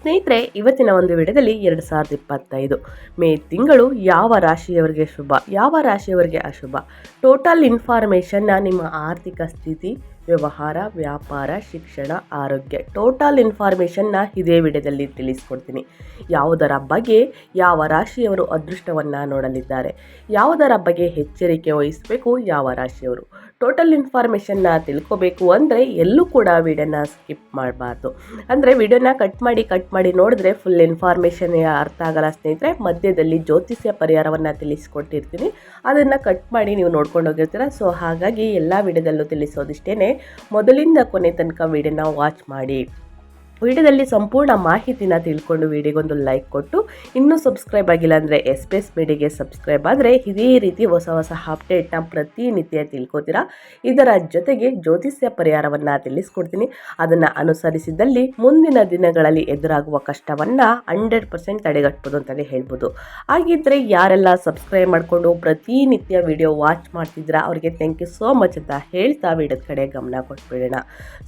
ಸ್ನೇಹಿತರೆ, ಇವತ್ತಿನ ಒಂದು ವಿಡಿಯೋದಲ್ಲಿ ಎರಡು ಸಾವಿರದ ಇಪ್ಪತ್ತೈದು. ಮೇ ತಿಂಗಳು ಯಾವ ರಾಶಿಯವರಿಗೆ ಶುಭ? ಯಾವ ರಾಶಿಯವರಿಗೆ ಅಶುಭ? ಟೋಟಲ್ ಇನ್ಫಾರ್ಮೇಷನ್ನ ನಿಮ್ಮ ಆರ್ಥಿಕ ಸ್ಥಿತಿ, ವ್ಯವಹಾರ, ವ್ಯಾಪಾರ, ಶಿಕ್ಷಣ, ಆರೋಗ್ಯ. ಟೋಟಲ್ ಇನ್ಫಾರ್ಮೇಷನ್ನ ಇದೇ ವಿಡಿಯೋದಲ್ಲಿ ತಿಳಿಸ್ಕೊಡ್ತೀನಿ. ಯಾವುದರ ಬಗ್ಗೆ ಯಾವ ರಾಶಿಯವರು ಅದೃಷ್ಟವನ್ನು ನೋಡಲಿದ್ದಾರೆ? ಯಾವುದರ ಬಗ್ಗೆ ಎಚ್ಚರಿಕೆ ವಹಿಸಬೇಕು ಯಾವ ರಾಶಿಯವರು? ಟೋಟಲ್ ಇನ್ಫಾರ್ಮೇಷನ್ನ ತಿಳ್ಕೋಬೇಕು ಅಂದರೆ ಎಲ್ಲೂ ಕೂಡ ವಿಡಿಯೋನ ಸ್ಕಿಪ್ ಮಾಡಬಾರ್ದು. ಅಂದರೆ ವಿಡಿಯೋನ ಕಟ್ ಮಾಡಿ ಕಟ್ ಮಾಡಿ ನೋಡಿದ್ರೆ ಫುಲ್ ಇನ್ಫಾರ್ಮೇಷನ್ ಅರ್ಥ ಆಗಲ್ಲ ಸ್ನೇಹಿತರೆ. ಮಧ್ಯದಲ್ಲಿ ಜ್ಯೋತಿಷ್ಯ ಪರಿಹಾರವನ್ನು ತಿಳಿಸ್ಕೊಟ್ಟಿರ್ತೀನಿ. ಅದನ್ನು ಕಟ್ ಮಾಡಿ ನೀವು ನೋಡ್ಕೊಂಡು ಹೋಗಿರ್ತೀರ. ಸೊ ಹಾಗಾಗಿ ಎಲ್ಲ ವಿಡಿಯೋದಲ್ಲೂ ತಿಳಿಸೋದಿಷ್ಟೇ ಮೊದಲಿಂದ ಕೊನೆ ತನಕ ವಿಡಿಯೋನ ವಾಚ್ ಮಾಡಿ. ವಿಡಿಯೋದಲ್ಲಿ ಸಂಪೂರ್ಣ ಮಾಹಿತಿನ ತಿಳ್ಕೊಂಡು ವಿಡಿಯೋಗೊಂದು ಲೈಕ್ ಕೊಟ್ಟು, ಇನ್ನೂ ಸಬ್ಸ್ಕ್ರೈಬ್ ಆಗಿಲ್ಲ ಅಂದರೆ ಎಸ್ ಪಿ ಎಸ್ ಮೀಡಿಯಾಗೆ ಸಬ್ಸ್ಕ್ರೈಬ್ ಆದರೆ ಇದೇ ರೀತಿ ಹೊಸ ಹೊಸ ಅಪ್ಡೇಟ್ನ ಪ್ರತಿನಿತ್ಯ ತಿಳ್ಕೊತೀರಾ? ಇದರ ಜೊತೆಗೆ ಜ್ಯೋತಿಷ್ಯ ಪರಿಹಾರವನ್ನು ತಿಳಿಸ್ಕೊಡ್ತೀನಿ. ಅದನ್ನು ಅನುಸರಿಸಿದಲ್ಲಿ ಮುಂದಿನ ದಿನಗಳಲ್ಲಿ ಎದುರಾಗುವ ಕಷ್ಟವನ್ನು ಹಂಡ್ರೆಡ್ ಪರ್ಸೆಂಟ್ ತಡೆಗಟ್ಬೋದು ಅಂತಲೇ ಹೇಳ್ಬೋದು. ಹಾಗಿದ್ದರೆ ಯಾರೆಲ್ಲ ಸಬ್ಸ್ಕ್ರೈಬ್ ಮಾಡಿಕೊಂಡು ಪ್ರತಿನಿತ್ಯ ವಿಡಿಯೋ ವಾಚ್ ಮಾಡ್ತಿದ್ದೀರಾ, ಅವರಿಗೆ ಥ್ಯಾಂಕ್ ಯು ಸೋ ಮಚ್ ಅಂತ ಹೇಳ್ತಾ ವಿಡಿಯೋದ ಕಡೆ ಗಮನ ಕೊಟ್ಬಿಡೋಣ.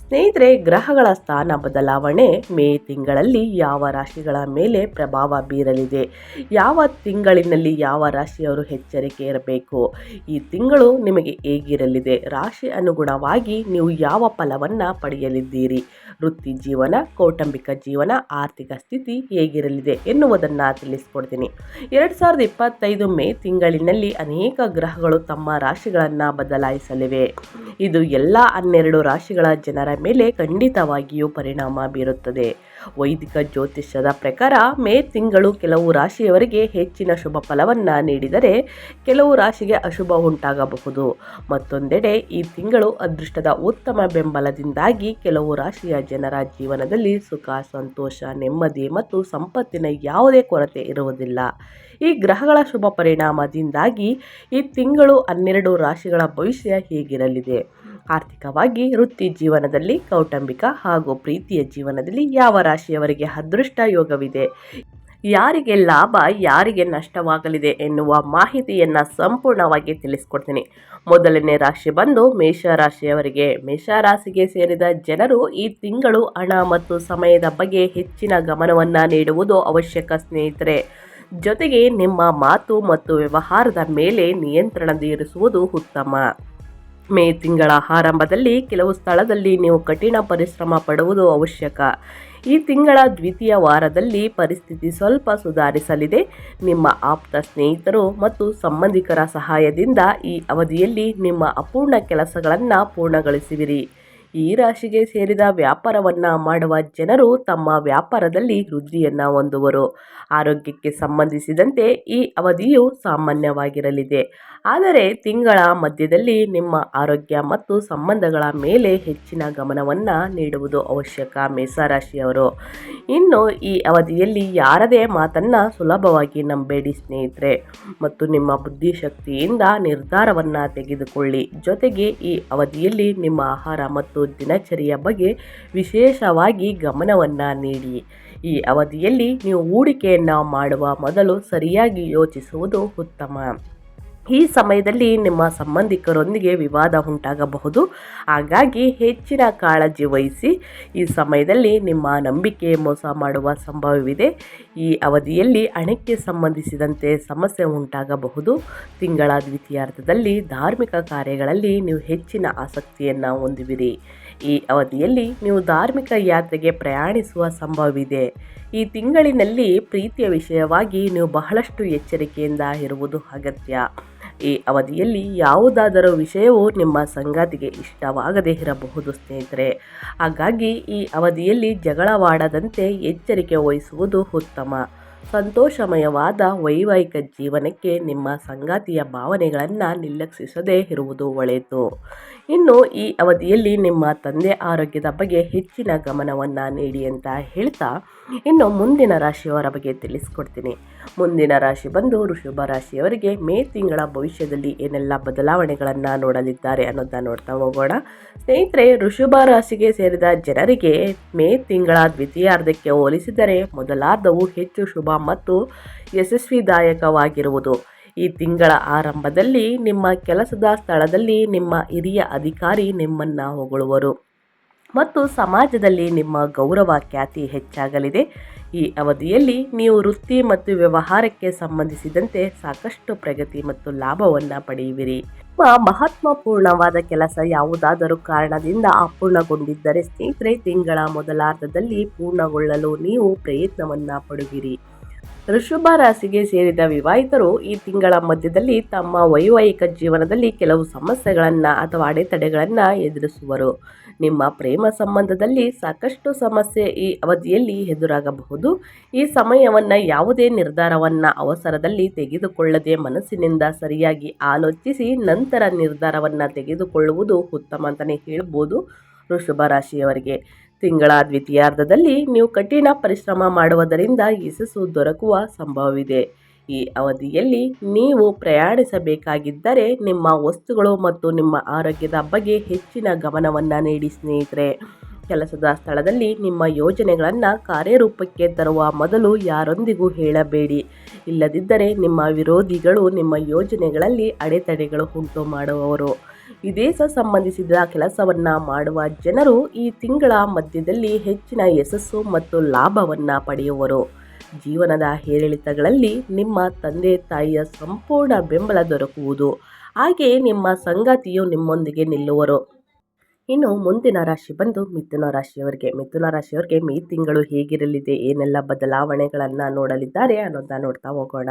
ಸ್ನೇಹಿತರೆ, ಗ್ರಹಗಳ ಸ್ಥಾನ ಬದಲಾವಣೆ ಮೇ ತಿಂಗಳಲ್ಲಿ ಯಾವ ರಾಶಿಗಳ ಮೇಲೆ ಪ್ರಭಾವ ಬೀರಲಿದೆ? ಯಾವ ತಿಂಗಳಿನಲ್ಲಿ ಯಾವ ರಾಶಿಯವರು ಎಚ್ಚರಿಕೆ ಇರಬೇಕು? ಈ ತಿಂಗಳು ನಿಮಗೆ ಹೇಗಿರಲಿದೆ? ರಾಶಿ ಅನುಗುಣವಾಗಿ ನೀವು ಯಾವ ಫಲವನ್ನು ಪಡೆಯಲಿದ್ದೀರಿ? ವೃತ್ತಿ ಜೀವನ, ಕೌಟುಂಬಿಕ ಜೀವನ, ಆರ್ಥಿಕ ಸ್ಥಿತಿ ಹೇಗಿರಲಿದೆ ಎನ್ನುವುದನ್ನು ತಿಳಿಸ್ಕೊಡ್ತೀನಿ. ಎರಡು ಸಾವಿರದ ಇಪ್ಪತ್ತೈದು ಮೇ ತಿಂಗಳಿನಲ್ಲಿ ಅನೇಕ ಗ್ರಹಗಳು ತಮ್ಮ ರಾಶಿಗಳನ್ನು ಬದಲಾಯಿಸಲಿವೆ. ಇದು ಎಲ್ಲ ಹನ್ನೆರಡು ರಾಶಿಗಳ ಜನರ ಮೇಲೆ ಖಂಡಿತವಾಗಿಯೂ ಪರಿಣಾಮ ಬೀರುತ್ತದೆ. ವೈದಿಕ ಜ್ಯೋತಿಷ್ಯದ ಪ್ರಕಾರ ಮೇ ತಿಂಗಳು ಕೆಲವು ರಾಶಿಯವರಿಗೆ ಹೆಚ್ಚಿನ ಶುಭ ಫಲವನ್ನು ನೀಡಿದರೆ ಕೆಲವು ರಾಶಿಗೆ ಅಶುಭ ಉಂಟಾಗಬಹುದು. ಮತ್ತೊಂದೆಡೆ ಈ ತಿಂಗಳು ಅದೃಷ್ಟದ ಉತ್ತಮ ಬೆಂಬಲದಿಂದಾಗಿ ಕೆಲವು ರಾಶಿಯ ಜನರ ಜೀವನದಲ್ಲಿ ಸುಖ, ಸಂತೋಷ, ನೆಮ್ಮದಿ ಮತ್ತು ಸಂಪತ್ತಿನ ಯಾವುದೇ ಕೊರತೆ ಇರುವುದಿಲ್ಲ. ಈ ಗ್ರಹಗಳ ಶುಭ ಪರಿಣಾಮದಿಂದಾಗಿ ಈ ತಿಂಗಳು ಹನ್ನೆರಡು ರಾಶಿಗಳ ಭವಿಷ್ಯ ಹೇಗಿರಲಿದೆ. ಆರ್ಥಿಕವಾಗಿ ವೃತ್ತಿ ಜೀವನದಲ್ಲಿ ಕೌಟುಂಬಿಕ ಹಾಗೂ ಪ್ರೀತಿಯ ಜೀವನದಲ್ಲಿ ಯಾವ ರಾಶಿಯವರಿಗೆ ಅದೃಷ್ಟ ಯೋಗವಿದೆ? ಯಾರಿಗೆ ಲಾಭ, ಯಾರಿಗೆ ನಷ್ಟವಾಗಲಿದೆ ಎನ್ನುವ ಮಾಹಿತಿಯನ್ನು ಸಂಪೂರ್ಣವಾಗಿ ತಿಳಿಸ್ಕೊಡ್ತೀನಿ. ಮೊದಲನೇ ರಾಶಿ ಬಂದು ಮೇಷರಾಶಿಯವರಿಗೆ. ಮೇಷರಾಶಿಗೆ ಸೇರಿದ ಜನರು ಈ ತಿಂಗಳು ಹಣ ಮತ್ತು ಸಮಯದ ಬಗ್ಗೆ ಹೆಚ್ಚಿನ ಗಮನವನ್ನು ನೀಡುವುದು ಅವಶ್ಯಕ ಸ್ನೇಹಿತರೆ. ಜೊತೆಗೆ ನಿಮ್ಮ ಮಾತು ಮತ್ತು ವ್ಯವಹಾರದ ಮೇಲೆ ನಿಯಂತ್ರಣದಿರಿಸುವುದು ಉತ್ತಮ. ಮೇ ತಿಂಗಳ ಆರಂಭದಲ್ಲಿ ಕೆಲವು ಸ್ಥಳದಲ್ಲಿ ನೀವು ಕಠಿಣ ಪರಿಶ್ರಮ ಪಡುವುದು ಅವಶ್ಯಕ. ಈ ತಿಂಗಳ ದ್ವಿತೀಯ ವಾರದಲ್ಲಿ ಪರಿಸ್ಥಿತಿ ಸ್ವಲ್ಪ ಸುಧಾರಿಸಲಿದೆ. ನಿಮ್ಮ ಆಪ್ತ ಸ್ನೇಹಿತರು ಮತ್ತು ಸಂಬಂಧಿಕರ ಸಹಾಯದಿಂದ ಈ ಅವಧಿಯಲ್ಲಿ ನಿಮ್ಮ ಅಪೂರ್ಣ ಕೆಲಸಗಳನ್ನು ಪೂರ್ಣಗೊಳಿಸುವಿರಿ. ಈ ರಾಶಿಗೆ ಸೇರಿದ ವ್ಯಾಪಾರವನ್ನು ಮಾಡುವ ಜನರು ತಮ್ಮ ವ್ಯಾಪಾರದಲ್ಲಿ ವೃದ್ಧಿಯನ್ನು ಹೊಂದುವರು. ಆರೋಗ್ಯಕ್ಕೆ ಸಂಬಂಧಿಸಿದಂತೆ ಈ ಅವಧಿಯು ಸಾಮಾನ್ಯವಾಗಿರಲಿದೆ. ಆದರೆ ತಿಂಗಳ ಮಧ್ಯದಲ್ಲಿ ನಿಮ್ಮ ಆರೋಗ್ಯ ಮತ್ತು ಸಂಬಂಧಗಳ ಮೇಲೆ ಹೆಚ್ಚಿನ ಗಮನವನ್ನು ನೀಡುವುದು ಅವಶ್ಯಕ ಮೇಷರಾಶಿಯವರು. ಇನ್ನು ಈ ಅವಧಿಯಲ್ಲಿ ಯಾರದೇ ಮಾತನ್ನು ಸುಲಭವಾಗಿ ನಂಬೇಡಿ ಸ್ನೇಹಿತರೆ. ಮತ್ತು ನಿಮ್ಮ ಬುದ್ಧಿಶಕ್ತಿಯಿಂದ ನಿರ್ಧಾರವನ್ನು ತೆಗೆದುಕೊಳ್ಳಿ. ಜೊತೆಗೆ ಈ ಅವಧಿಯಲ್ಲಿ ನಿಮ್ಮ ಆಹಾರ ಮತ್ತು ದಿನಚರಿಯ ಬಗ್ಗೆ ವಿಶೇಷವಾಗಿ ಗಮನವನ್ನು ನೀಡಿ. ಈ ಅವಧಿಯಲ್ಲಿ ನೀವು ಹೂಡಿಕೆಯನ್ನು ಮಾಡುವ ಮೊದಲು ಸರಿಯಾಗಿ ಯೋಚಿಸುವುದು ಉತ್ತಮ. ಈ ಸಮಯದಲ್ಲಿ ನಿಮ್ಮ ಸಂಬಂಧಿಕರೊಂದಿಗೆ ವಿವಾದ ಉಂಟಾಗಬಹುದು. ಹಾಗಾಗಿ ಹೆಚ್ಚಿನ ಕಾಳಜಿ ವಹಿಸಿ ಈ ಸಮಯದಲ್ಲಿ ನಿಮ್ಮ ನಂಬಿಕೆ ಮೋಸ ಮಾಡುವ ಸಂಭವವಿದೆ. ಈ ಅವಧಿಯಲ್ಲಿ ಹಣಕ್ಕೆ ಸಂಬಂಧಿಸಿದಂತೆ ಸಮಸ್ಯೆ ಉಂಟಾಗಬಹುದು. ತಿಂಗಳ ದ್ವಿತೀಯಾರ್ಧದಲ್ಲಿ ಧಾರ್ಮಿಕ ಕಾರ್ಯಗಳಲ್ಲಿ ನೀವು ಹೆಚ್ಚಿನ ಆಸಕ್ತಿಯನ್ನು ಹೊಂದುವಿರಿ. ಈ ಅವಧಿಯಲ್ಲಿ ನೀವು ಧಾರ್ಮಿಕ ಯಾತ್ರೆಗೆ ಪ್ರಯಾಣಿಸುವ ಸಂಭವವಿದೆ. ಈ ತಿಂಗಳಿನಲ್ಲಿ ಪ್ರೀತಿಯ ವಿಷಯವಾಗಿ ನೀವು ಬಹಳಷ್ಟು ಎಚ್ಚರಿಕೆಯಿಂದ ಇರುವುದು ಅಗತ್ಯ. ಈ ಅವಧಿಯಲ್ಲಿ ಯಾವುದಾದರೂ ವಿಷಯವು ನಿಮ್ಮ ಸಂಗಾತಿಗೆ ಇಷ್ಟವಾಗದೇ ಇರಬಹುದು ಸ್ನೇಹಿತರೆ. ಹಾಗಾಗಿ ಈ ಅವಧಿಯಲ್ಲಿ ಜಗಳವಾಡದಂತೆ ಎಚ್ಚರಿಕೆ ವಹಿಸುವುದು ಉತ್ತಮ. ಸಂತೋಷಮಯವಾದ ವೈವಾಹಿಕ ಜೀವನಕ್ಕೆ ನಿಮ್ಮ ಸಂಗಾತಿಯ ಭಾವನೆಗಳನ್ನು ನಿರ್ಲಕ್ಷಿಸದೇ ಇರುವುದು ಒಳ್ಳೆಯದು. ಇನ್ನು ಈ ಅವಧಿಯಲ್ಲಿ ನಿಮ್ಮ ತಂದೆ ಆರೋಗ್ಯದ ಬಗ್ಗೆ ಹೆಚ್ಚಿನ ಗಮನವನ್ನು ನೀಡಿ ಅಂತ ಹೇಳ್ತಾ ಇನ್ನು ಮುಂದಿನ ರಾಶಿಯವರ ಬಗ್ಗೆ ತಿಳಿಸ್ಕೊಡ್ತೀನಿ. ಮುಂದಿನ ರಾಶಿ ಬಂದು ಋಷಭ ರಾಶಿಯವರಿಗೆ ಮೇ ತಿಂಗಳ ಭವಿಷ್ಯದಲ್ಲಿ ಏನೆಲ್ಲ ಬದಲಾವಣೆಗಳನ್ನು ನೋಡಲಿದ್ದಾರೆ ಅನ್ನೋದನ್ನ ನೋಡ್ತಾ ಹೋಗೋಣ. ಸ್ನೇಹಿತರೆ ಋಷಭ ರಾಶಿಗೆ ಸೇರಿದ ಜನರಿಗೆ ಮೇ ತಿಂಗಳ ದ್ವಿತೀಯಾರ್ಧಕ್ಕೆ ಹೋಲಿಸಿದರೆ ಮೊದಲಾರ್ಧವು ಹೆಚ್ಚು ಶುಭ ಮತ್ತು ಯಶಸ್ವಿದಾಯಕವಾಗಿರುವುದು. ಈ ತಿಂಗಳ ಆರಂಭದಲ್ಲಿ ನಿಮ್ಮ ಕೆಲಸದ ಸ್ಥಳದಲ್ಲಿ ನಿಮ್ಮ ಹಿರಿಯ ಅಧಿಕಾರಿ ನಿಮ್ಮನ್ನು ಹೊಗಳುವರು. ಮತ್ತು ಸಮಾಜದಲ್ಲಿ ನಿಮ್ಮ ಗೌರವ ಖ್ಯಾತಿ ಹೆಚ್ಚಾಗಲಿದೆ. ಈ ಅವಧಿಯಲ್ಲಿ ನೀವು ವೃತ್ತಿ ಮತ್ತು ವ್ಯವಹಾರಕ್ಕೆ ಸಂಬಂಧಿಸಿದಂತೆ ಸಾಕಷ್ಟು ಪ್ರಗತಿ ಮತ್ತು ಲಾಭವನ್ನು ಪಡೆಯುವಿರಿ. ನಿಮ್ಮ ಮಹತ್ವಪೂರ್ಣವಾದ ಕೆಲಸ ಯಾವುದಾದರೂ ಕಾರಣದಿಂದ ಅಪೂರ್ಣಗೊಂಡಿದ್ದರೆ ಸ್ನೇಹಿತರೆ, ತಿಂಗಳ ಮೊದಲಾರ್ಧದಲ್ಲಿ ಪೂರ್ಣಗೊಳ್ಳಲು ನೀವು ಪ್ರಯತ್ನವನ್ನು ಪಡುವಿರಿ. ಋಷಭ ರಾಶಿಗೆ ಸೇರಿದ ವಿವಾಹಿತರು ಈ ತಿಂಗಳ ಮಧ್ಯದಲ್ಲಿ ತಮ್ಮ ವೈವಾಹಿಕ ಜೀವನದಲ್ಲಿ ಕೆಲವು ಸಮಸ್ಯೆಗಳನ್ನು ಅಥವಾ ಅಡೆತಡೆಗಳನ್ನು ಎದುರಿಸುವರು. ನಿಮ್ಮ ಪ್ರೇಮ ಸಂಬಂಧದಲ್ಲಿ ಸಾಕಷ್ಟು ಸಮಸ್ಯೆ ಈ ಅವಧಿಯಲ್ಲಿ ಎದುರಾಗಬಹುದು. ಈ ಸಮಯವನ್ನು ಯಾವುದೇ ನಿರ್ಧಾರವನ್ನು ಅವಸರದಲ್ಲಿ ತೆಗೆದುಕೊಳ್ಳದೆ ಮನಸ್ಸಿನಿಂದ ಸರಿಯಾಗಿ ಆಲೋಚಿಸಿ ನಂತರ ನಿರ್ಧಾರವನ್ನು ತೆಗೆದುಕೊಳ್ಳುವುದು ಉತ್ತಮ ಅಂತಲೇ ಹೇಳ್ಬೋದು ಋಷಭ ರಾಶಿಯವರಿಗೆ. ತಿಂಗಳ ದ್ವಿತೀಯಾರ್ಧದಲ್ಲಿ ನೀವು ಕಠಿಣ ಪರಿಶ್ರಮ ಮಾಡುವುದರಿಂದ ಯಶಸ್ಸು ದೊರಕುವ ಸಂಭವವಿದೆ. ಈ ಅವಧಿಯಲ್ಲಿ ನೀವು ಪ್ರಯಾಣಿಸಬೇಕಾಗಿದ್ದರೆ ನಿಮ್ಮ ವಸ್ತುಗಳು ಮತ್ತು ನಿಮ್ಮ ಆರೋಗ್ಯದ ಬಗ್ಗೆ ಹೆಚ್ಚಿನ ಗಮನವನ್ನು ನೀಡಿ ಸ್ನೇಹಿತರೆ. ಕೆಲಸದ ಸ್ಥಳದಲ್ಲಿ ನಿಮ್ಮ ಯೋಜನೆಗಳನ್ನು ಕಾರ್ಯರೂಪಕ್ಕೆ ತರುವ ಮೊದಲು ಯಾರೊಂದಿಗೂ ಹೇಳಬೇಡಿ. ಇಲ್ಲದಿದ್ದರೆ ನಿಮ್ಮ ವಿರೋಧಿಗಳು ನಿಮ್ಮ ಯೋಜನೆಗಳಲ್ಲಿ ಅಡೆತಡೆಗಳು ಉಂಟು ಮಾಡುವವರು. ವಿದೇಶ ಸಂಬಂಧಿಸಿದ ಕೆಲಸವನ್ನ ಮಾಡುವ ಜನರು ಈ ತಿಂಗಳ ಮಧ್ಯದಲ್ಲಿ ಹೆಚ್ಚಿನ ಯಶಸ್ಸು ಮತ್ತು ಲಾಭವನ್ನು ಪಡೆಯುವರು. ಜೀವನದ ಏರಿಳಿತಗಳಲ್ಲಿ ನಿಮ್ಮ ತಂದೆ ತಾಯಿಯ ಸಂಪೂರ್ಣ ಬೆಂಬಲ ದೊರಕುವುದು. ಹಾಗೆಯೇ ನಿಮ್ಮ ಸಂಗಾತಿಯು ನಿಮ್ಮೊಂದಿಗೆ ನಿಲ್ಲುವರು. ಇನ್ನು ಮುಂದಿನ ರಾಶಿ ಬಂದು ಮಿಥುನ ರಾಶಿಯವರಿಗೆ. ಮಿಥುನ ರಾಶಿಯವರಿಗೆ ಮೇ ತಿಂಗಳು ಹೇಗಿರಲಿದೆ, ಏನೆಲ್ಲ ಬದಲಾವಣೆಗಳನ್ನು ನೋಡಲಿದ್ದಾರೆ ಅನ್ನೋದನ್ನ ನೋಡ್ತಾ ಹೋಗೋಣ.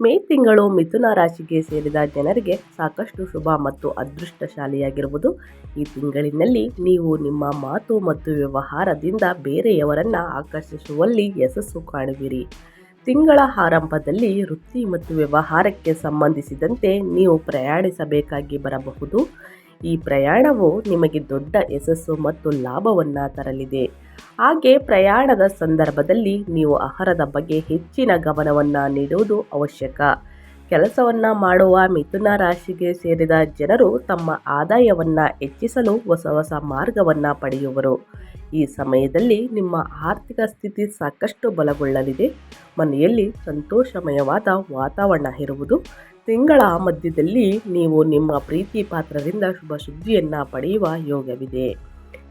ಮೇ ತಿಂಗಳು ಮಿಥುನ ರಾಶಿಗೆ ಸೇರಿದ ಜನರಿಗೆ ಸಾಕಷ್ಟು ಶುಭ ಮತ್ತು ಅದೃಷ್ಟಶಾಲಿಯಾಗಿರುವುದು. ಈ ತಿಂಗಳಿನಲ್ಲಿ ನೀವು ನಿಮ್ಮ ಮಾತು ಮತ್ತು ವ್ಯವಹಾರದಿಂದ ಬೇರೆಯವರನ್ನು ಆಕರ್ಷಿಸುವಲ್ಲಿ ಯಶಸ್ಸು ಕಾಣುವಿರಿ. ತಿಂಗಳ ಆರಂಭದಲ್ಲಿ ವೃತ್ತಿ ಮತ್ತು ವ್ಯವಹಾರಕ್ಕೆ ಸಂಬಂಧಿಸಿದಂತೆ ನೀವು ಪ್ರಯಾಣಿಸಬೇಕಾಗಿ ಬರಬಹುದು. ಈ ಪ್ರಯಾಣವು ನಿಮಗೆ ದೊಡ್ಡ ಯಶಸ್ಸು ಮತ್ತು ಲಾಭವನ್ನು ತರಲಿದೆ. ಹಾಗೆ ಪ್ರಯಾಣದ ಸಂದರ್ಭದಲ್ಲಿ ನೀವು ಆಹಾರದ ಬಗ್ಗೆ ಹೆಚ್ಚಿನ ಗಮನವನ್ನು ನೀಡುವುದು ಅವಶ್ಯಕ. ಕೆಲಸವನ್ನು ಮಾಡುವ ಮಿಥುನ ರಾಶಿಗೆ ಸೇರಿದ ಜನರು ತಮ್ಮ ಆದಾಯವನ್ನು ಹೆಚ್ಚಿಸಲು ಹೊಸ ಹೊಸ ಮಾರ್ಗವನ್ನು ಪಡೆಯುವರು. ಈ ಸಮಯದಲ್ಲಿ ನಿಮ್ಮ ಆರ್ಥಿಕ ಸ್ಥಿತಿ ಸಾಕಷ್ಟು ಬಲಗೊಳ್ಳಲಿದೆ. ಮನೆಯಲ್ಲಿ ಸಂತೋಷಮಯವಾದ ವಾತಾವರಣ ಇರುವುದು ತಿಂಗಳ ಮಧ್ಯದಲ್ಲಿ ನೀವು ನಿಮ್ಮ ಪ್ರೀತಿ ಪಾತ್ರರಿಂದ ಶುಭ ಸುದ್ದಿಯನ್ನು ಪಡೆಯುವ ಯೋಗವಿದೆ.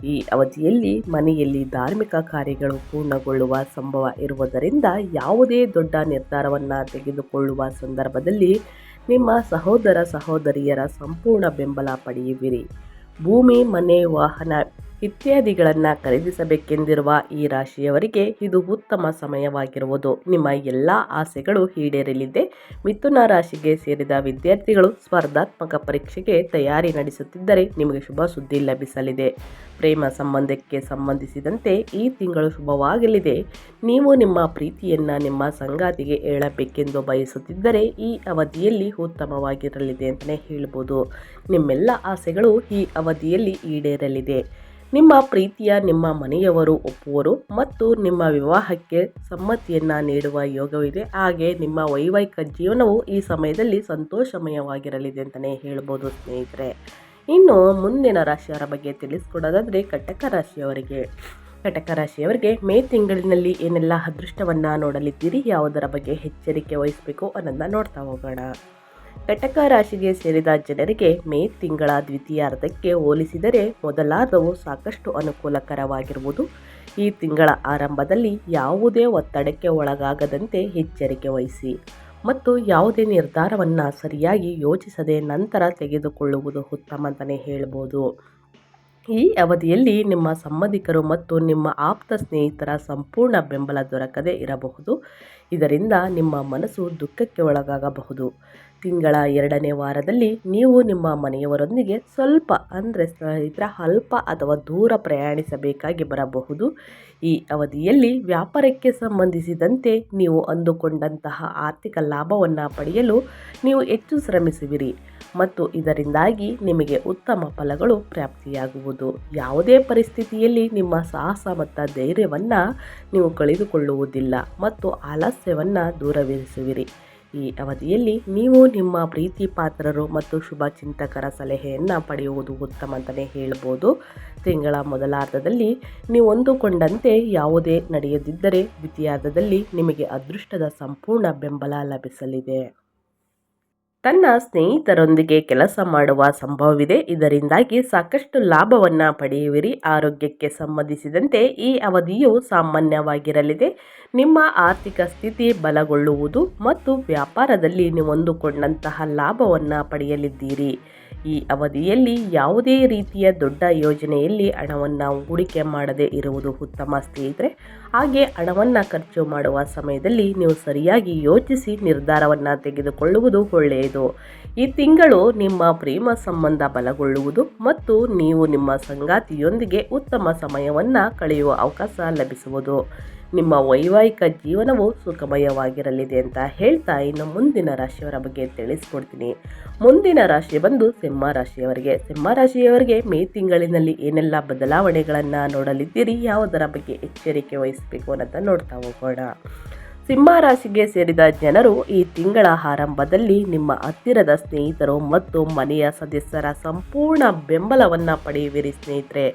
ಈ ಅವಧಿಯಲ್ಲಿ ಮನೆಯಲ್ಲಿ ಧಾರ್ಮಿಕ ಕಾರ್ಯಗಳು ಪೂರ್ಣಗೊಳ್ಳುವ ಸಂಭವ ಇರುವುದರಿಂದ ಯಾವುದೇ ದೊಡ್ಡ ನಿರ್ಧಾರವನ್ನು ತೆಗೆದುಕೊಳ್ಳುವ ಸಂದರ್ಭದಲ್ಲಿ ನಿಮ್ಮ ಸಹೋದರ ಸಹೋದರಿಯರ ಸಂಪೂರ್ಣ ಬೆಂಬಲ ಪಡೆಯುವಿರಿ. ಭೂಮಿ, ಮನೆ, ವಾಹನ ಇತ್ಯಾದಿಗಳನ್ನು ಖರೀದಿಸಬೇಕೆಂದಿರುವ ಈ ರಾಶಿಯವರಿಗೆ ಇದು ಉತ್ತಮ ಸಮಯವಾಗಿರುವುದು. ನಿಮ್ಮ ಎಲ್ಲ ಆಸೆಗಳು ಈಡೇರಲಿದೆ. ಮಿಥುನ ರಾಶಿಗೆ ಸೇರಿದ ವಿದ್ಯಾರ್ಥಿಗಳು ಸ್ಪರ್ಧಾತ್ಮಕ ಪರೀಕ್ಷೆಗೆ ತಯಾರಿ ನಡೆಸುತ್ತಿದ್ದರೆ ನಿಮಗೆ ಶುಭ ಸುದ್ದಿ ಲಭಿಸಲಿದೆ. ಪ್ರೇಮ ಸಂಬಂಧಕ್ಕೆ ಸಂಬಂಧಿಸಿದಂತೆ ಈ ತಿಂಗಳು ಶುಭವಾಗಲಿದೆ. ನೀವು ನಿಮ್ಮ ಪ್ರೀತಿಯನ್ನು ನಿಮ್ಮ ಸಂಗಾತಿಗೆ ಹೇಳಬೇಕೆಂದು ಬಯಸುತ್ತಿದ್ದರೆ ಈ ಅವಧಿಯಲ್ಲಿ ಉತ್ತಮವಾಗಿರಲಿದೆ ಅಂತಲೇ ಹೇಳ್ಬೋದು. ನಿಮ್ಮೆಲ್ಲ ಆಸೆಗಳು ಈ ಅವಧಿಯಲ್ಲಿ ಈಡೇರಲಿದೆ. ನಿಮ್ಮ ಪ್ರೀತಿಯ ನಿಮ್ಮ ಮನೆಯವರು ಒಪ್ಪುವರು ಮತ್ತು ನಿಮ್ಮ ವಿವಾಹಕ್ಕೆ ಸಮ್ಮತಿಯನ್ನು ನೀಡುವ ಯೋಗವಿದೆ. ಹಾಗೆ ನಿಮ್ಮ ವೈವಾಹಿಕ ಜೀವನವು ಈ ಸಮಯದಲ್ಲಿ ಸಂತೋಷಮಯವಾಗಿರಲಿದೆ ಅಂತಲೇ ಹೇಳ್ಬೋದು ಸ್ನೇಹಿತರೆ. ಇನ್ನು ಮುಂದಿನ ರಾಶಿಯವರ ಬಗ್ಗೆ ತಿಳಿಸ್ಕೊಡೋದಾದರೆ ಕಟಕ ರಾಶಿಯವರಿಗೆ. ಕಟಕ ರಾಶಿಯವರಿಗೆ ಮೇ ತಿಂಗಳಿನಲ್ಲಿ ಏನೆಲ್ಲ ಅದೃಷ್ಟವನ್ನು ನೋಡಲಿದ್ದೀರಿ, ಯಾವುದರ ಬಗ್ಗೆ ಎಚ್ಚರಿಕೆ ವಹಿಸಬೇಕು ಅನ್ನೋದನ್ನ ನೋಡ್ತಾ ಹೋಗೋಣ. ಕಟಕ ರಾಶಿಗೆ ಸೇರಿದ ಜನರಿಗೆ ಮೇ ತಿಂಗಳ ದ್ವಿತೀಯಾರ್ಧಕ್ಕೆ ಹೋಲಿಸಿದರೆ ಮೊದಲಾದವು ಸಾಕಷ್ಟು ಅನುಕೂಲಕರವಾಗಿರುವುದು. ಈ ತಿಂಗಳ ಆರಂಭದಲ್ಲಿ ಯಾವುದೇ ಒತ್ತಡಕ್ಕೆ ಒಳಗಾಗದಂತೆ ಎಚ್ಚರಿಕೆ ವಹಿಸಿ ಮತ್ತು ಯಾವುದೇ ನಿರ್ಧಾರವನ್ನು ಸರಿಯಾಗಿ ಯೋಚಿಸದೆ ನಂತರ ತೆಗೆದುಕೊಳ್ಳುವುದು ಉತ್ತಮ ಅಂತಲೇ ಹೇಳ್ಬೋದು. ಈ ಅವಧಿಯಲ್ಲಿ ನಿಮ್ಮ ಸಂಬಂಧಿಕರು ಮತ್ತು ನಿಮ್ಮ ಆಪ್ತ ಸ್ನೇಹಿತರ ಸಂಪೂರ್ಣ ಬೆಂಬಲ ದೊರಕದೇ ಇರಬಹುದು. ಇದರಿಂದ ನಿಮ್ಮ ಮನಸ್ಸು ದುಃಖಕ್ಕೆ ಒಳಗಾಗಬಹುದು. ತಿಂಗಳ ಎರಡನೇ ವಾರದಲ್ಲಿ ನೀವು ನಿಮ್ಮ ಮನೆಯವರೊಂದಿಗೆ ಸ್ವಲ್ಪ ಅಂದರೆ ಸ್ನೇಹಿತರ ಅಲ್ಪ ಅಥವಾ ದೂರ ಪ್ರಯಾಣಿಸಬೇಕಾಗಿ ಬರಬಹುದು. ಈ ಅವಧಿಯಲ್ಲಿ ವ್ಯಾಪಾರಕ್ಕೆ ಸಂಬಂಧಿಸಿದಂತೆ ನೀವು ಅಂದುಕೊಂಡಂತಹ ಆರ್ಥಿಕ ಲಾಭವನ್ನು ಪಡೆಯಲು ನೀವು ಹೆಚ್ಚು ಶ್ರಮಿಸುವಿರಿ ಮತ್ತು ಇದರಿಂದಾಗಿ ನಿಮಗೆ ಉತ್ತಮ ಫಲಗಳು ಪ್ರಾಪ್ತಿಯಾಗುವುದು. ಯಾವುದೇ ಪರಿಸ್ಥಿತಿಯಲ್ಲಿ ನಿಮ್ಮ ಸಾಹಸ ಮತ್ತು ಧೈರ್ಯವನ್ನು ನೀವು ಕಳೆದುಕೊಳ್ಳುವುದಿಲ್ಲ ಮತ್ತು ಆಲಸ್ಯವನ್ನು ದೂರವಿರಿಸುವಿರಿ. ಈ ಅವಧಿಯಲ್ಲಿ ನೀವು ನಿಮ್ಮ ಪ್ರೀತಿ ಪಾತ್ರರು ಮತ್ತು ಶುಭ ಚಿಂತಕರ ಸಲಹೆಯನ್ನು ಪಡೆಯುವುದು ಉತ್ತಮ ಅಂತಲೇ ಹೇಳ್ಬೋದು. ತಿಂಗಳ ಮೊದಲಾರ್ಧದಲ್ಲಿ ನೀವು ಅಂದುಕೊಂಡಂತೆ ಯಾವುದೇ ನಡೆಯದಿದ್ದರೆ ದ್ವಿತೀಯಾರ್ಧದಲ್ಲಿ ನಿಮಗೆ ಅದೃಷ್ಟದ ಸಂಪೂರ್ಣ ಬೆಂಬಲ ಲಭಿಸಲಿದೆ. ತನ್ನ ಸ್ನೇಹಿತರೊಂದಿಗೆ ಕೆಲಸ ಮಾಡುವ ಸಂಭವವಿದೆ. ಇದರಿಂದಾಗಿ ಸಾಕಷ್ಟು ಲಾಭವನ್ನು ಪಡೆಯುವಿರಿ. ಆರೋಗ್ಯಕ್ಕೆ ಸಂಬಂಧಿಸಿದಂತೆ ಈ ಅವಧಿಯು ಸಾಮಾನ್ಯವಾಗಿರಲಿದೆ. ನಿಮ್ಮ ಆರ್ಥಿಕ ಸ್ಥಿತಿ ಬಲಗೊಳ್ಳುವುದು ಮತ್ತು ವ್ಯಾಪಾರದಲ್ಲಿ ನೀವು ಅಂದುಕೊಂಡಂತಹ ಲಾಭವನ್ನು ಪಡೆಯಲಿದ್ದೀರಿ. ಈ ಅವಧಿಯಲ್ಲಿ ಯಾವುದೇ ರೀತಿಯ ದೊಡ್ಡ ಯೋಜನೆಯಲ್ಲಿ ಹಣವನ್ನು ಹೂಡಿಕೆ ಮಾಡದೇ ಇರುವುದು ಉತ್ತಮ ಸ್ನೇಹಿತರೆ. ಹಾಗೆ ಹಣವನ್ನು ಖರ್ಚು ಮಾಡುವ ಸಮಯದಲ್ಲಿ ನೀವು ಸರಿಯಾಗಿ ಯೋಚಿಸಿ ನಿರ್ಧಾರವನ್ನು ತೆಗೆದುಕೊಳ್ಳುವುದು ಒಳ್ಳೆಯದು. ಈ ತಿಂಗಳು ನಿಮ್ಮ ಪ್ರೇಮ ಸಂಬಂಧ ಬಲಗೊಳ್ಳುವುದು ಮತ್ತು ನೀವು ನಿಮ್ಮ ಸಂಗಾತಿಯೊಂದಿಗೆ ಉತ್ತಮ ಸಮಯವನ್ನು ಕಳೆಯುವ ಅವಕಾಶ ಲಭಿಸುವುದು. ನಿಮ್ಮ ವೈವಾಹಿಕ ಜೀವನವು ಸುಖಮಯವಾಗಿರಲಿದೆ ಅಂತ ಹೇಳ್ತಾ ಇನ್ನು ಮುಂದಿನ ರಾಶಿಯವರ ಬಗ್ಗೆ ತಿಳಿಸ್ಕೊಡ್ತೀನಿ. ಮುಂದಿನ ರಾಶಿ ಬಂದು ಸಿಂಹ ರಾಶಿಯವರಿಗೆ. ಸಿಂಹ ರಾಶಿಯವರಿಗೆ ಮೇ ತಿಂಗಳಿನಲ್ಲಿ ಏನೆಲ್ಲ ಬದಲಾವಣೆಗಳನ್ನು ನೋಡಲಿದ್ದೀರಿ, ಯಾವುದರ ಬಗ್ಗೆ ಎಚ್ಚರಿಕೆ ವಹಿಸಬೇಕು ಅನ್ನೋದನ್ನು ನೋಡ್ತಾ ಹೋಗೋಣ. ಸಿಂಹ ರಾಶಿಗೆ ಸೇರಿದ ಜನರು ಈ ತಿಂಗಳ ಆರಂಭದಲ್ಲಿ ನಿಮ್ಮ ಹತ್ತಿರದ ಸ್ನೇಹಿತರು ಮತ್ತು ಮನೆಯ ಸದಸ್ಯರ ಸಂಪೂರ್ಣ ಬೆಂಬಲವನ್ನು ಪಡೆಯುವಿರಿ ಸ್ನೇಹಿತರೆ.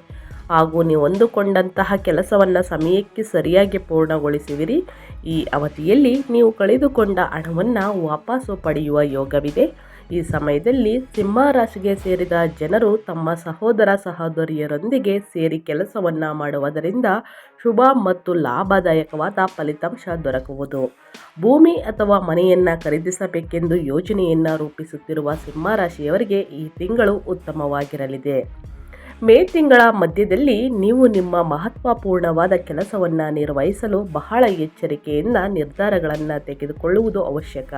ಹಾಗೂ ನೀವು ಅಂದುಕೊಂಡಂತಹ ಕೆಲಸವನ್ನು ಸಮಯಕ್ಕೆ ಸರಿಯಾಗಿ ಪೂರ್ಣಗೊಳಿಸುವಿರಿ ಈ ಅವಧಿಯಲ್ಲಿ ನೀವು ಕಳೆದುಕೊಂಡ ಹಣವನ್ನು ವಾಪಸ್ಸು ಪಡೆಯುವ ಯೋಗವಿದೆ. ಈ ಸಮಯದಲ್ಲಿ ಸಿಂಹ ರಾಶಿಗೆ ಸೇರಿದ ಜನರು ತಮ್ಮ ಸಹೋದರ ಸಹೋದರಿಯರೊಂದಿಗೆ ಸೇರಿ ಕೆಲಸವನ್ನು ಮಾಡುವುದರಿಂದ ಶುಭ ಮತ್ತು ಲಾಭದಾಯಕವಾದ ಫಲಿತಾಂಶ ದೊರಕುವುದು. ಭೂಮಿ ಅಥವಾ ಮನೆಯನ್ನು ಖರೀದಿಸಬೇಕೆಂದು ಯೋಜನೆಯನ್ನು ರೂಪಿಸುತ್ತಿರುವ ಸಿಂಹ ರಾಶಿಯವರಿಗೆ ಈ ತಿಂಗಳು ಉತ್ತಮವಾಗಿರಲಿದೆ. ಮೇ ತಿಂಗಳ ಮಧ್ಯದಲ್ಲಿ ನೀವು ನಿಮ್ಮ ಮಹತ್ವಪೂರ್ಣವಾದ ಕೆಲಸವನ್ನು ನಿರ್ವಹಿಸಲು ಬಹಳ ಎಚ್ಚರಿಕೆಯಿಂದ ನಿರ್ಧಾರಗಳನ್ನು ತೆಗೆದುಕೊಳ್ಳುವುದು ಅವಶ್ಯಕ.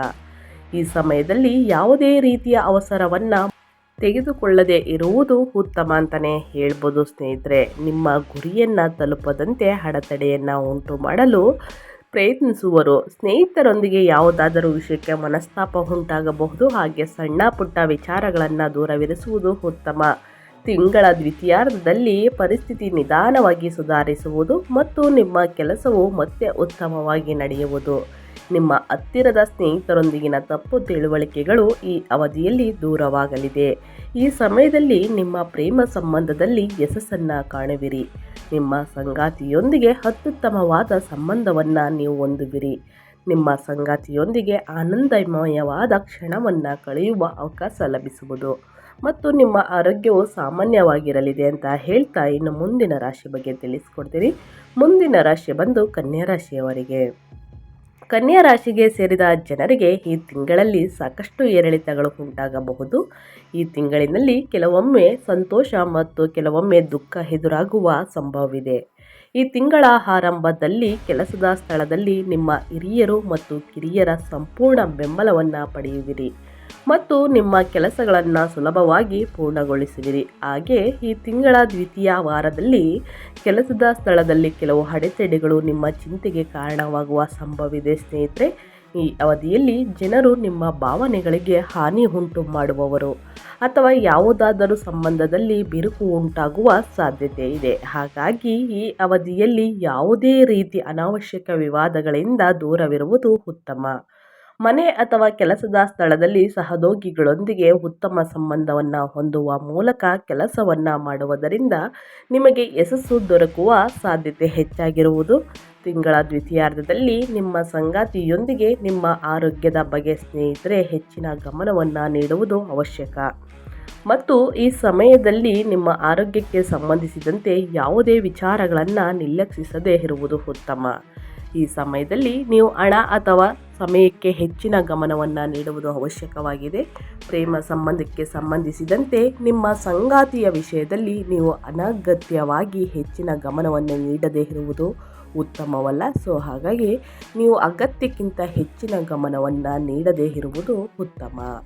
ಈ ಸಮಯದಲ್ಲಿ ಯಾವುದೇ ರೀತಿಯ ಅವಸರವನ್ನು ತೆಗೆದುಕೊಳ್ಳದೆ ಇರುವುದು ಉತ್ತಮ ಅಂತಲೇ ಹೇಳ್ಬೋದು ಸ್ನೇಹಿತರೆ. ನಿಮ್ಮ ಗುರಿಯನ್ನು ತಲುಪದಂತೆ ಅಡೆತಡೆಯನ್ನು ಉಂಟು ಮಾಡಲು ಪ್ರಯತ್ನಿಸುವರು. ಸ್ನೇಹಿತರೊಂದಿಗೆ ಯಾವುದಾದರೂ ವಿಷಯಕ್ಕೆ ಮನಸ್ತಾಪ ಉಂಟಾಗಬಹುದು. ಹಾಗೆ ಸಣ್ಣ ಪುಟ್ಟ ವಿಚಾರಗಳನ್ನು ದೂರವಿರಿಸುವುದು ಉತ್ತಮ. ತಿಂಗಳ ದ್ವಿತೀಯಾರ್ಧದಲ್ಲಿ ಪರಿಸ್ಥಿತಿ ನಿಧಾನವಾಗಿ ಸುಧಾರಿಸುವುದು ಮತ್ತು ನಿಮ್ಮ ಕೆಲಸವು ಮತ್ತೆ ಉತ್ತಮವಾಗಿ ನಡೆಯುವುದು. ನಿಮ್ಮ ಹತ್ತಿರದ ಸ್ನೇಹಿತರೊಂದಿಗಿನ ತಪ್ಪು ತಿಳುವಳಿಕೆಗಳು ಈ ಅವಧಿಯಲ್ಲಿ ದೂರವಾಗಲಿದೆ. ಈ ಸಮಯದಲ್ಲಿ ನಿಮ್ಮ ಪ್ರೇಮ ಸಂಬಂಧದಲ್ಲಿ ಯಶಸ್ಸನ್ನು ಕಾಣುವಿರಿ. ನಿಮ್ಮ ಸಂಗಾತಿಯೊಂದಿಗೆ ಅತ್ಯುತ್ತಮವಾದ ಸಂಬಂಧವನ್ನು ನೀವು ಹೊಂದುವಿರಿ. ನಿಮ್ಮ ಸಂಗಾತಿಯೊಂದಿಗೆ ಆನಂದಮಯವಾದ ಕ್ಷಣವನ್ನು ಕಳೆಯುವ ಅವಕಾಶ ಲಭಿಸುವುದು. ಮತ್ತು ನಿಮ್ಮ ಆರೋಗ್ಯವು ಸಾಮಾನ್ಯವಾಗಿರಲಿದೆ ಅಂತ ಹೇಳ್ತಾ ಇನ್ನು ಮುಂದಿನ ರಾಶಿ ಬಗ್ಗೆ ತಿಳಿಸ್ಕೊಡ್ತೀನಿ. ಮುಂದಿನ ರಾಶಿ ಬಂದು ಕನ್ಯಾ ರಾಶಿಯವರಿಗೆ. ಕನ್ಯಾ ರಾಶಿಗೆ ಸೇರಿದ ಜನರಿಗೆ ಈ ತಿಂಗಳಲ್ಲಿ ಸಾಕಷ್ಟು ಏರಿಳಿತಗಳು ಉಂಟಾಗಬಹುದು. ಈ ತಿಂಗಳಿನಲ್ಲಿ ಕೆಲವೊಮ್ಮೆ ಸಂತೋಷ ಮತ್ತು ಕೆಲವೊಮ್ಮೆ ದುಃಖ ಎದುರಾಗುವ ಸಂಭವವಿದೆ. ಈ ತಿಂಗಳ ಆರಂಭದಲ್ಲಿ ಕೆಲಸದ ಸ್ಥಳದಲ್ಲಿ ನಿಮ್ಮ ಹಿರಿಯರು ಮತ್ತು ಕಿರಿಯರ ಸಂಪೂರ್ಣ ಬೆಂಬಲವನ್ನು ಪಡೆಯುವಿರಿ. ಮತ್ತು ನಿಮ್ಮ ಕೆಲಸಗಳನ್ನು ಸುಲಭವಾಗಿ ಪೂರ್ಣಗೊಳಿಸುವಿರಿ ಹಾಗೆ ಈ ತಿಂಗಳ ದ್ವಿತೀಯ ವಾರದಲ್ಲಿ ಕೆಲಸದ ಸ್ಥಳದಲ್ಲಿ ಕೆಲವು ಅಡೆತಡೆಗಳು ನಿಮ್ಮ ಚಿಂತೆಗೆ ಕಾರಣವಾಗುವ ಸಂಭವವಿದೆ ಸ್ನೇಹಿತರೆ. ಈ ಅವಧಿಯಲ್ಲಿ ಜನರು ನಿಮ್ಮ ಭಾವನೆಗಳಿಗೆ ಹಾನಿ ಉಂಟು ಮಾಡುವವರು ಅಥವಾ ಯಾವುದಾದರೂ ಸಂಬಂಧದಲ್ಲಿ ಬಿರುಕು ಉಂಟಾಗುವ ಸಾಧ್ಯತೆ ಇದೆ. ಹಾಗಾಗಿ ಈ ಅವಧಿಯಲ್ಲಿ ಯಾವುದೇ ರೀತಿ ಅನಾವಶ್ಯಕ ವಿವಾದಗಳಿಂದ ದೂರವಿರುವುದು ಉತ್ತಮ. ಮನೆ ಅಥವಾ ಕೆಲಸದ ಸ್ಥಳದಲ್ಲಿ ಸಹೋದ್ಯೋಗಿಗಳೊಂದಿಗೆ ಉತ್ತಮ ಸಂಬಂಧವನ್ನು ಹೊಂದುವ ಮೂಲಕ ಕೆಲಸವನ್ನು ಮಾಡುವುದರಿಂದ ನಿಮಗೆ ಯಶಸ್ಸು ದೊರಕುವ ಸಾಧ್ಯತೆ ಹೆಚ್ಚಾಗಿರುವುದು. ತಿಂಗಳ ದ್ವಿತೀಯಾರ್ಧದಲ್ಲಿ ನಿಮ್ಮ ಸಂಗಾತಿಯೊಂದಿಗೆ ನಿಮ್ಮ ಆರೋಗ್ಯದ ಬಗ್ಗೆ ಸ್ನೇಹಿತರೆ ಹೆಚ್ಚಿನ ಗಮನವನ್ನು ನೀಡುವುದು ಅವಶ್ಯಕ. ಮತ್ತು ಈ ಸಮಯದಲ್ಲಿ ನಿಮ್ಮ ಆರೋಗ್ಯಕ್ಕೆ ಸಂಬಂಧಿಸಿದಂತೆ ಯಾವುದೇ ವಿಚಾರಗಳನ್ನು ನಿರ್ಲಕ್ಷಿಸದೇ ಇರುವುದು ಉತ್ತಮ. ಈ ಸಮಯದಲ್ಲಿ ನೀವು ಹಣ ಅಥವಾ ಸಮಯಕ್ಕೆ ಹೆಚ್ಚಿನ ಗಮನವನ್ನು ನೀಡುವುದು ಅವಶ್ಯಕವಾಗಿದೆ. ಪ್ರೇಮ ಸಂಬಂಧಕ್ಕೆ ಸಂಬಂಧಿಸಿದಂತೆ ನಿಮ್ಮ ಸಂಗಾತಿಯ ವಿಷಯದಲ್ಲಿ ನೀವು ಅನಗತ್ಯವಾಗಿ ಹೆಚ್ಚಿನ ಗಮನವನ್ನು ನೀಡದೇ ಇರುವುದು ಉತ್ತಮವಲ್ಲ. ಸೊ, ಹಾಗಾಗಿ ನೀವು ಅಗತ್ಯಕ್ಕಿಂತ ಹೆಚ್ಚಿನ ಗಮನವನ್ನು ನೀಡದೇ ಇರುವುದು ಉತ್ತಮ.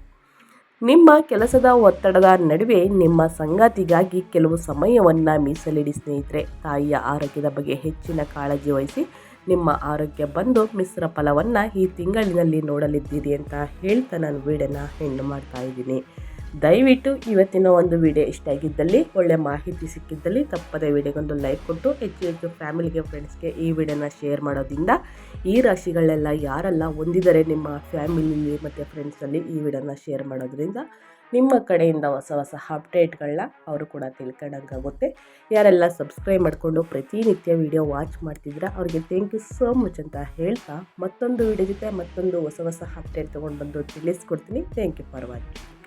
ನಿಮ್ಮ ಕೆಲಸದ ಒತ್ತಡದ ನಡುವೆ ನಿಮ್ಮ ಸಂಗಾತಿಗಾಗಿ ಕೆಲವು ಸಮಯವನ್ನು ಮೀಸಲಿಡಿ ಸ್ನೇಹಿತರೆ. ತಾಯಿಯ ಆರೋಗ್ಯದ ಬಗ್ಗೆ ಹೆಚ್ಚಿನ ಕಾಳಜಿ ವಹಿಸಿ ನಿಮ್ಮ ಆರೋಗ್ಯ ಬಂದು ಮಿಶ್ರ ಫಲವನ್ನು ಈ ತಿಂಗಳಿನಲ್ಲಿ ನೋಡಲಿದ್ದೀರಿ ಅಂತ ಹೇಳ್ತಾ ನಾನು ವೀಡಿಯೋನ ಹೆಣ್ಣು ಮಾಡ್ತಾ ಇದ್ದೀನಿ. ದಯವಿಟ್ಟು ಇವತ್ತಿನ ಒಂದು ವಿಡಿಯೋ ಇಷ್ಟ ಆಗಿದ್ದಲ್ಲಿ, ಒಳ್ಳೆ ಮಾಹಿತಿ ಸಿಕ್ಕಿದ್ದಲ್ಲಿ ತಪ್ಪದೆ ವಿಡಿಯೋಗೊಂದು ಲೈಕ್ ಕೊಟ್ಟು, ಹೆಚ್ಚು ಹೆಚ್ಚು ಫ್ಯಾಮಿಲಿಗೆ ಫ್ರೆಂಡ್ಸ್ಗೆ ಈ ವಿಡಿಯೋನ ಶೇರ್ ಮಾಡೋದ್ರಿಂದ ಈ ರಾಶಿಗಳೆಲ್ಲ ಯಾರೆಲ್ಲ ಹೊಂದಿದರೆ ನಿಮ್ಮ ಫ್ಯಾಮಿಲಿಲಿ ಮತ್ತು ಫ್ರೆಂಡ್ಸಲ್ಲಿ ಈ ವಿಡಿಯೋನ ಶೇರ್ ಮಾಡೋದ್ರಿಂದ ನಿಮ್ಮ ಕಡೆಯಿಂದ ಹೊಸ ಹೊಸ ಅಪ್ಡೇಟ್ಗಳನ್ನ ಅವರು ಕೂಡ ತಿಳ್ಕೊಂಡಂಗಾಗುತ್ತೆ ಯಾರೆಲ್ಲ ಸಬ್ಸ್ಕ್ರೈಬ್ ಮಾಡಿಕೊಂಡು ಪ್ರತಿನಿತ್ಯ ವಿಡಿಯೋ ವಾಚ್ ಮಾಡ್ತಿದ್ರೆ ಅವ್ರಿಗೆ ಥ್ಯಾಂಕ್ ಯು ಸೋ ಮಚ್ ಅಂತ ಹೇಳ್ತಾ ಮತ್ತೊಂದು ವಿಡಿಯೋ ಜೊತೆ ಮತ್ತೊಂದು ಹೊಸ ಹೊಸ ಅಪ್ಡೇಟ್ ತೊಗೊಂಡು ಬಂದು ತಿಳಿಸ್ಕೊಡ್ತೀನಿ. Thank you for watching